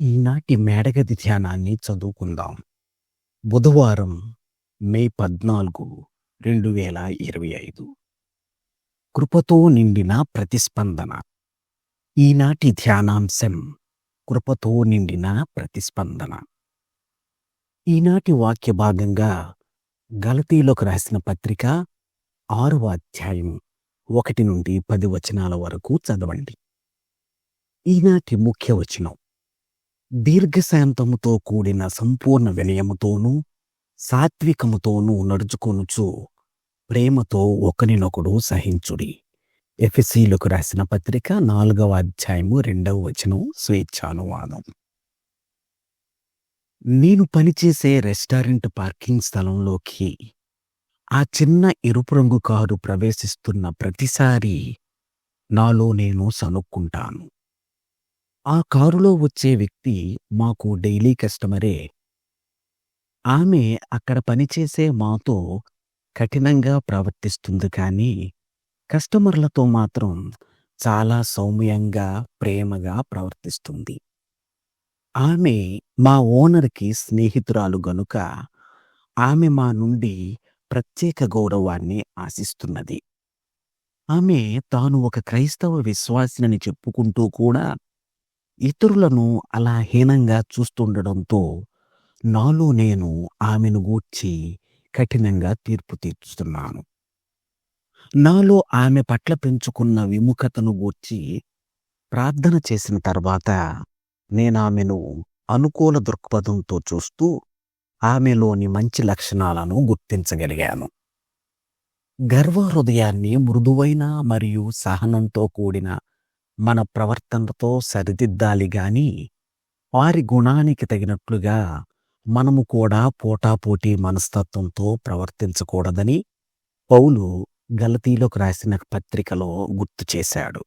ఈనాటి మేడగది ధ్యానాన్ని చదువుకుందాం. బుధవారం మే పద్నాలుగు రెండు వేల ఇరవై ఐదు. కృపతో నిండిన ప్రతిస్పందన. ఈనాటి ధ్యానాంశం కృపతో నిండిన ప్రతిస్పందన. ఈనాటి వాక్య భాగంగా గలతీలోకి రాసిన పత్రిక ఆరవ అధ్యాయం ఒకటి నుండి పది వచనాల వరకు చదవండి. ఈనాటి ముఖ్య వచనం. దీర్ఘశాంతముతో కూడిన సంపూర్ణ వినయముతోనూ సాత్వికముతోనూ నడుచుకొనుచు ప్రేమతో ఒకరినొకడు సహించుడి. ఎఫ్ఎస్సీలకు రాసిన పత్రిక నాలుగవ అధ్యాయము రెండవ వచనం స్వేచ్ఛానువాదం. నేను పనిచేసే రెస్టారెంట్ పార్కింగ్ స్థలంలోకి ఆ చిన్న ఎరుపు రంగు కారు ప్రవేశిస్తున్న ప్రతిసారి నాలో నేను సనుక్కుంటాను ఆ కారులో వచ్చే వ్యక్తి మాకు డైలీ కస్టమరే. ఆమె అక్కడ పనిచేసే మాతో కఠినంగా ప్రవర్తిస్తుంది కానీ కస్టమర్లతో మాత్రం చాలా సౌమ్యంగా ప్రేమగా ప్రవర్తిస్తుంది. ఆమె మా ఓనర్కి స్నేహితురాలు గనుక ఆమె మా నుండి ప్రత్యేక గౌరవాన్ని ఆశిస్తున్నది. ఆమె తాను ఒక క్రైస్తవ విశ్వాసినని చెప్పుకుంటూ కూడా ఇతరులను అలా హీనంగా చూస్తుండడంతో నాలో నేను ఆమెను గూర్చి కఠినంగా తీర్పు తీర్చుతున్నాను. నాలో ఆమె పట్ల పెంచుకున్న విముఖతను గూర్చి ప్రార్థన చేసిన తర్వాత నేను ఆమెను అనుకూల దృక్పథంతో చూస్తూ ఆమెలోని మంచి లక్షణాలను గుర్తించగలిగాను. గర్వ హృదయాన్ని మృదువైన మరియు సహనంతో కూడిన మన ప్రవర్తనతో సరిదిద్దాలి గాని వారి గుణానికి తగినట్లుగా మనము కూడా పోటాపోటీ మనస్తత్వంతో ప్రవర్తించకూడదని పౌలు గలతీలోకి రాసిన పత్రికలో గుర్తు చేశాడు.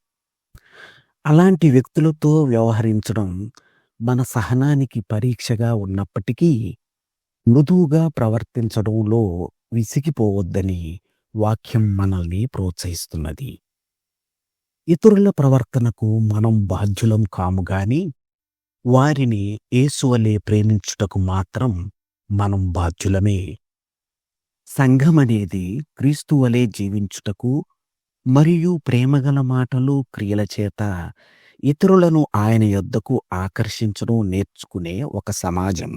అలాంటి వ్యక్తులతో వ్యవహరించడం మన సహనానికి పరీక్షగా ఉన్నప్పటికీ మృదువుగా ప్రవర్తించడంలో విసిగిపోవద్దని వాక్యం మనల్ని ప్రోత్సహిస్తున్నది. ఇతరుల ప్రవర్తనకు మనం బాధ్యులం కాము గాని వారిని ఏసువలే ప్రేమించుటకు మాత్రం మనం బాధ్యులమే. సంఘమనేది క్రీస్తువలే జీవించుటకు మరియు ప్రేమగల మాటలు క్రియల చేత ఇతరులను ఆయన యొద్దకు ఆకర్షించడం నేర్చుకునే ఒక సమాజం.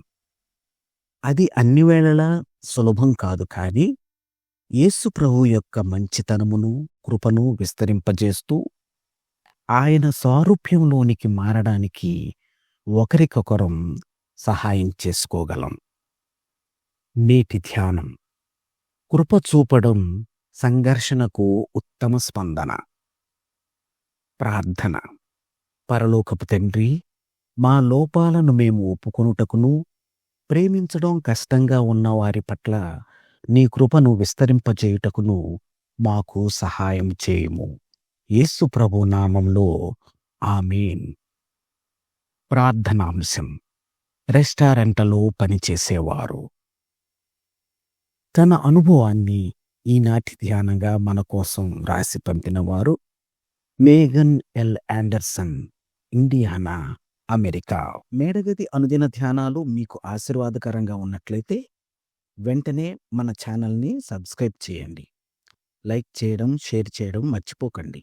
అది అన్ని వేళలా సులభం కాదు కానీ యేసు ప్రభు యొక్క మంచితనమును కృపను విస్తరింపజేస్తూ ఆయన సారూప్యంలోనికి మారడానికి ఒకరికొకరం సహాయం చేసుకోగలం. నేటి ధ్యానం. కృప చూపడం సంఘర్షణకు ఉత్తమ స్పందన. ప్రార్థన. పరలోకపు తండ్రి మా లోపాలను మేము ఒప్పుకొనుటకును ప్రేమించడం కష్టంగా ఉన్న వారి పట్ల నీ కృపను విస్తరింపజేయుటకును మాకు సహాయం చేయము. యేసు ప్రభు నామంలో ఆమేన్. ప్రార్థనాంశం. రెస్టారెంట్లలో పనిచేసేవారు తన అనుభవాన్ని ఈనాటి ధ్యానంగా మన కోసం రాసి పంపినవారు Megan L Anderson Indiana America. మేడగది అనుదిన ధ్యానాలు మీకు ఆశీర్వాదకరంగా ఉన్నట్లయితే వెంటనే మన ఛానల్ని సబ్స్క్రైబ్ చేయండి. లైక్ చేయడం షేర్ చేయడం మర్చిపోకండి.